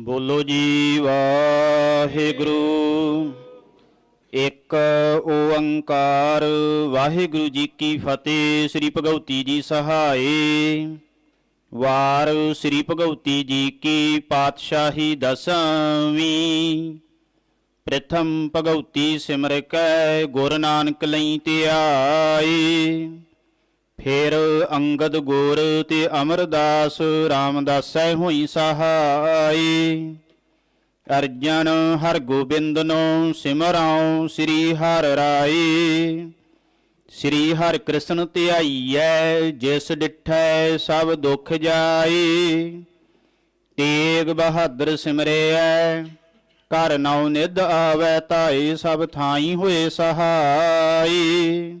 ਬੋਲੋ ਜੀ, ਵਾਹਿਗੁਰੂ। ਇੱਕ ਓੰਕਾਰ, ਵਾਹਿਗੁਰੂ ਜੀ ਕੀ ਫਤਿਹ। ਸ੍ਰੀ ਭਗਉਤੀ ਜੀ ਸਹਾਏ। ਵਾਰ ਸ੍ਰੀ ਭਗਉਤੀ ਜੀ ਕੀ ਪਾਤਸ਼ਾਹੀ ਦਸਵੀਂ। ਪ੍ਰਥਮ ਭਗਉਤੀ ਸਿਮਰ ਕੈ, ਗੁਰ ਨਾਨਕ ਲਈ ਧਿਆਏ। ਫਿਰ ਅੰਗਦ ਗੋਰ ਤੇ ਅਮਰਦਾਸ ਰਾਮਦਾਸੈ ਹੋਈ ਸਹਾਈ। ਅਰਜਨ ਹਰ ਗੋਬਿੰਦ ਨੂੰ ਸਿਮਰਾਉ ਸ੍ਰੀ ਹਰ ਰਾਈ। ਸ੍ਰੀ ਹਰ ਕ੍ਰਿਸ਼ਨ ਧਿਆਈਐ ਜਿਸ ਡਿਠੈ ਸਭ ਦੁਖ ਜਾਈ। ਤੇਗ ਬਹਾਦਰ ਸਿਮਰਿਐ, ਘਰ ਨਉ ਨਿਧ ਆਵੈ ਤਾਈ ਸਭ ਥਾਈ ਹੋਏ ਸਹਾਈ।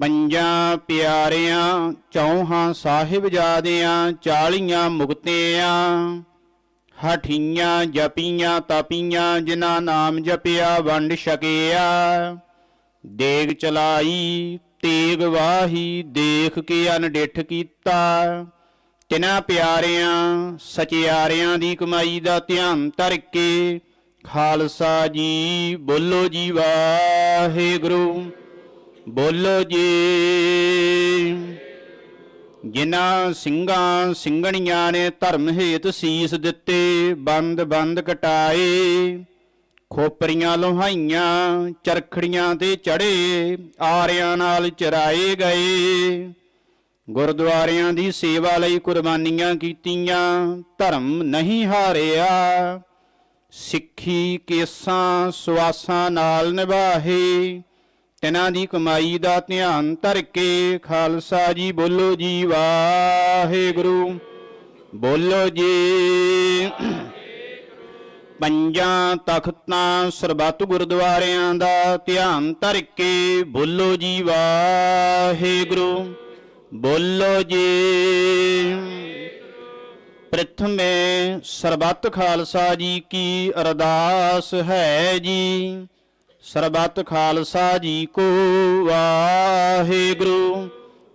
ਪੰਜਾਂ ਪਿਆਰਿਆਂ, ਚੌਹਾਂ ਸਾਹਿਬਜ਼ਾਦਿਆਂ ਚਾਲੀਆਂ ਮੁਕਤਿਆਂ, ਹਠੀਆਂ ਜਪੀਆਂ ਤਪੀਆਂ, ਜਿਨ੍ਹਾਂ ਨਾਮ ਜਪਿਆ ਵੰਡ ਛਕਿਆ। ਦੇਗ ਚਲਾਈ, ਤੇਗ ਵਾਹੀ, ਦੇਖ ਕੇ ਅਨਡਿਠ ਕੀਤਾ। ਤਿਨਾਂ ਪਿਆਰਿਆਂ, ਸਚਿਆਰਿਆਂ ਦੀ ਕਮਾਈ ਦਾ ਧਿਆਨ ਧਰ ਕੇ, ਖਾਲਸਾ ਜੀ ਬੋਲੋ ਜੀ ਵਾਹਿਗੁਰੂ। ਬੋਲੋ ਜੀ। ਜਿਨ੍ਹਾਂ ਸਿੰਘਾਂ ਸਿੰਘਣੀਆਂ ਨੇ ਧਰਮ ਹੇਤ ਸੀਸ ਦਿੱਤੇ, ਬੰਦ ਬੰਦ ਕਟਾਏ, ਖੋਪਰੀਆਂ ਲੋਹਾਈਆਂ, ਚਰਖੜੀਆਂ ਤੇ ਚੜੇ, ਆਰਿਆਂ ਨਾਲ ਚਰਾਏ ਗਏ। ਗੁਰਦੁਆਰਿਆਂ ਦੀ ਸੇਵਾ ਲਈ ਕੁਰਬਾਨੀਆਂ ਕੀਤੀਆਂ, ਧਰਮ ਨਹੀਂ ਹਾਰਿਆ। ਸਿੱਖੀ ਕੇਸਾਂ ਸਵਾਸਾਂ ਨਾਲ ਨਿਭਾਹੇ ਤਿਨਾਂ ਦੀ ਕਮਾਈ ਦਾ ਧਿਆਨ ਧਰ ਕੇ ਖਾਲਸਾ ਜੀ ਬੋਲੋ ਜੀ ਵਾਹਿਗੁਰੂ। ਬੋਲੋ ਜੀ। ਪੰਜਾਂ ਤਖਤਾਂ ਸਰਬੱਤ ਗੁਰਦੁਆਰਿਆਂ ਦਾ ਧਿਆਨ ਧਰ ਕੇ ਬੋਲੋ ਜੀ ਵਾਹਿਗੁਰੂ। ਬੋਲੋ ਜੀ। ਪ੍ਰਥਮੇ ਸਰਬੱਤ ਖਾਲਸਾ ਜੀ ਕੀ ਅਰਦਾਸ ਹੈ ਜੀ। ਸਰਬੱਤ ਖਾਲਸਾ ਜੀ ਕੋ ਵਾਹਿਗੁਰੂ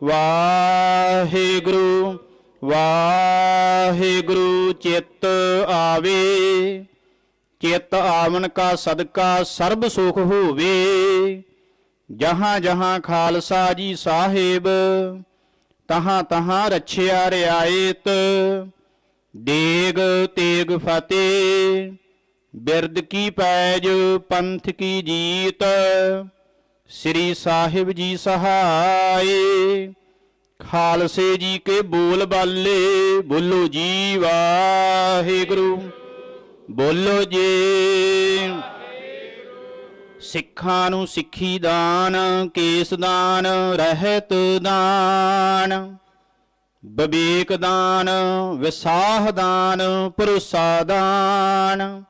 ਵਾਹਿਗੁਰੂ ਵਾਹਿਗੁਰੂ, ਚਿੱਤ ਆਵੇ। ਚਿੱਤ ਆਵਨ ਕਾ ਸਦਕਾ ਸਰਬ ਸੁਖ ਹੋਵੇ। ਜਹਾਂ ਜਹਾਂ ਖਾਲਸਾ ਜੀ ਸਾਹਿਬ, ਤਹਾਂ ਤਹਾਂ ਰਛਿਆ ਰਿਆਇਤ। ਦੇਗ ਤੇਗ ਫਤਿਹ। ਬਿਰਦ ਕੀ ਪੈਜ ਪੰਥ ਕੀ ਜੀਤ, ਸ੍ਰੀ ਸਾਹਿਬ ਜੀ ਸਹਾਏ। ਖਾਲਸੇ ਜੀ ਕੇ ਬੋਲ ਬਾਲੇ, ਬੋਲੋ ਜੀ ਵਾਹਿਗੁਰੂ, ਬੋਲੋ ਜੀ। ਸਿੱਖਾਂ ਨੂੰ ਸਿੱਖੀ ਦਾਨ, ਕੇਸ ਦਾਨ, ਰਹਿਤ ਦਾਨ ਵਿਵੇਕ ਦਾਨ, ਵਿਸਾਹ ਦਾਨ, ਭਰੋਸਾ ਦਾਨ।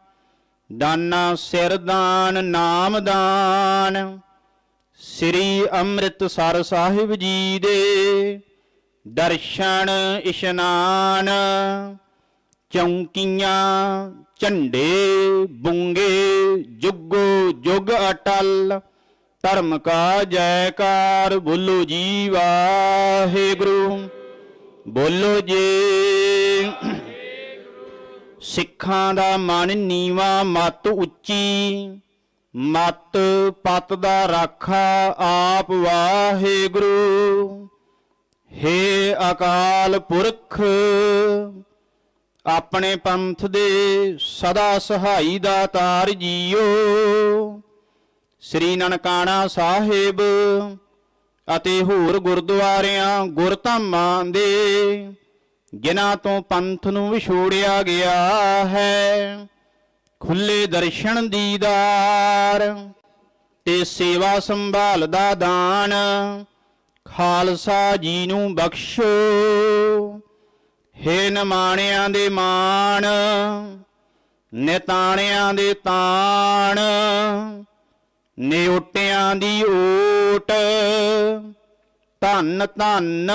ਦਾਨਾ ਸਿਰ ਦਾਨ, ਨਾਮ ਦਾਨ। ਸ੍ਰੀ ਅੰਮ੍ਰਿਤਸਰ ਸਾਹਿਬ ਜੀ ਦੇ ਦਰਸ਼ਨ ਇਸ਼ਨਾਨ। ਚੌਂਕੀਆਂ, ਝੰਡੇ, ਬੁੰਗੇ, ਜੁਗੋ ਜੁਗ ਅਟਲ। ਧਰਮ ਕਾ ਜੈਕਾਰ, ਬੋਲੋ ਜੀ ਵਾਹਿਗੁਰੂ। ਬੋਲੋ ਜੀ। ਸਿੱਖਾਂ ਦਾ ਮਨ ਨੀਵਾ, ਮਤ ਉੱਚੀ। ਮਤ ਪਤ ਦਾ ਰਾਖਾ ਆਪ ਵਾਹਿਗੁਰੂ ਹੇ ਅਕਾਲ ਪੁਰਖ, ਆਪਣੇ ਪੰਥ ਦੇ ਸਦਾ ਸਹਾਈ ਦਾ ਤਾਰ ਜੀਓ। ਸ੍ਰੀ ਨਨਕਾਣਾ ਸਾਹਿਬ ਅਤੇ ਹੋਰ ਗੁਰਦੁਆਰਿਆਂ ਗੁਰਧਾਮਾਂ ਦੇ ਜਿਨ੍ਹਾਂ ਤੋਂ ਪੰਥ ਨੂੰ ਵਿਛੋੜਿਆ ਗਿਆ ਹੈ, ਖੁੱਲੇ ਦਰਸ਼ਨ ਦੀਦਾਰ ਤੇ ਸੇਵਾ ਸੰਭਾਲ ਦਾ ਦਾਨ, ਖਾਲਸਾ ਜੀ ਨੂੰ ਬਖਸ਼ੋ। ਹੇ ਨਮਾਣਿਆਂ ਦੇ ਮਾਣ, ਨਿਤਾਣਿਆਂ ਦੇ ਤਾਣ, ਨਿਉਟਿਆਂ ਦੀ ਓਟ, ਧੰਨ ਧੰਨ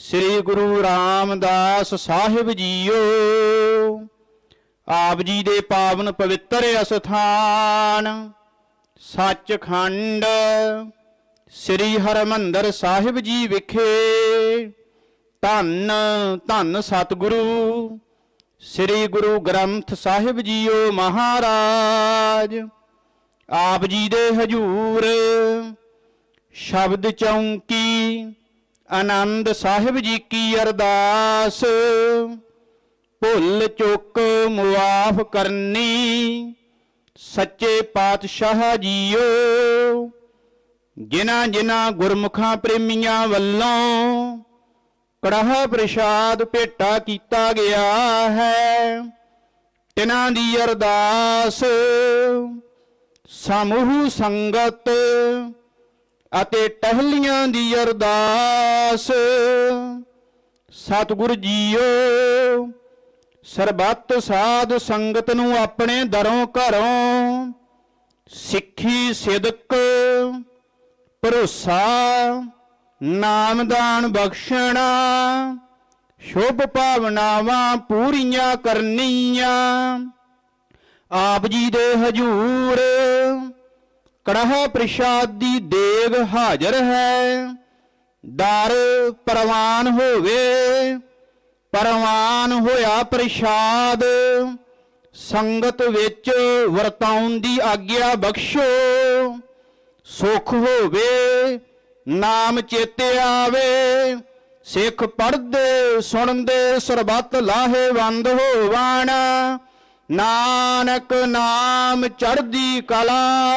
ਸ੍ਰੀ ਗੁਰੂ ਰਾਮਦਾਸ ਸਾਹਿਬ ਜੀਓ। ਆਪ ਜੀ ਦੇ ਪਾਵਨ ਪਵਿੱਤਰ ਅਸਥਾਨ, ਸੱਚਖੰਡ ਸ੍ਰੀ ਹਰਮੰਦਰ ਸਾਹਿਬ ਜੀ ਵਿਖੇ। ਧੰਨ ਧੰਨ ਸਤਿਗੁਰੂ ਸ੍ਰੀ ਗੁਰੂ ਗ੍ਰੰਥ ਸਾਹਿਬ ਜੀਓ ਮਹਾਰਾਜ। ਆਪ ਜੀ ਦੇ ਹਜੂਰ, ਸ਼ਬਦ ਚੌਂਕੀ ਆਨੰਦ ਸਾਹਿਬ ਜੀ ਕੀ ਅਰਦਾਸ? ਭੁੱਲ ਚੁੱਕ ਮੁਆਫ ਕਰਨੀ। ਸੱਚੇ ਪਾਤਸ਼ਾਹ ਜੀਓ। ਜਿਨ੍ਹਾਂ ਜਿਨ੍ਹਾਂ ਗੁਰਮੁਖਾਂ ਪ੍ਰੇਮੀਆਂ ਵੱਲੋਂ ਕੜਾਹ ਪ੍ਰਸ਼ਾਦ ਭੇਟਾ ਕੀਤਾ ਗਿਆ ਹੈ, ਤਿਨਾਂ ਦੀ ਅਰਦਾਸ। ਸਮੂਹ ਸੰਗਤ ਅਤੇ ਟਹਿਲੀਆਂ ਦੀ ਅਰਦਾਸ। ਸਤਿਗੁਰ ਜੀਓ, ਸਰਬੱਤ ਸਾਧ ਸੰਗਤ ਨੂੰ ਆਪਣੇ ਦਰੋਂ ਘਰੋਂ ਸਿੱਖੀ ਸਿਦਕ, ਭਰੋਸਾ ਨਾਮਦਾਨ ਬਖਸ਼ਣਾ, ਸ਼ੁਭ ਭਾਵਨਾਵਾਂ ਪੂਰੀਆਂ ਕਰਨੀਆਂ। ਆਪ ਜੀ ਦੇ ਹਜੂਰ ਕੜਾਹ ਪ੍ਰਸ਼ਾਦ ਦੀ ਦੇਗ ਹਾਜ਼ਰ ਹੈ। ਦਰ ਪ੍ਰਵਾਨ ਹੋਵੇ, ਪ੍ਰਵਾਨ ਹੋਇਆ ਪ੍ਰਸ਼ਾਦ। ਸੰਗਤ ਵਿੱਚ ਵਰਤਾਉਣ ਦੀ ਆਗਿਆ ਬਖਸ਼ੋ। ਸੁਖ ਹੋਵੇ, ਨਾਮ ਚੇਤੇ ਆਵੇ। ਸਿੱਖ ਪੜਦੇ ਸੁਣਦੇ, ਸਰਬੱਤ ਲਾਹੇਵੰਦ ਹੋਵਣ। ਨਾਨਕ ਨਾਮ ਚੜਦੀ ਕਲਾ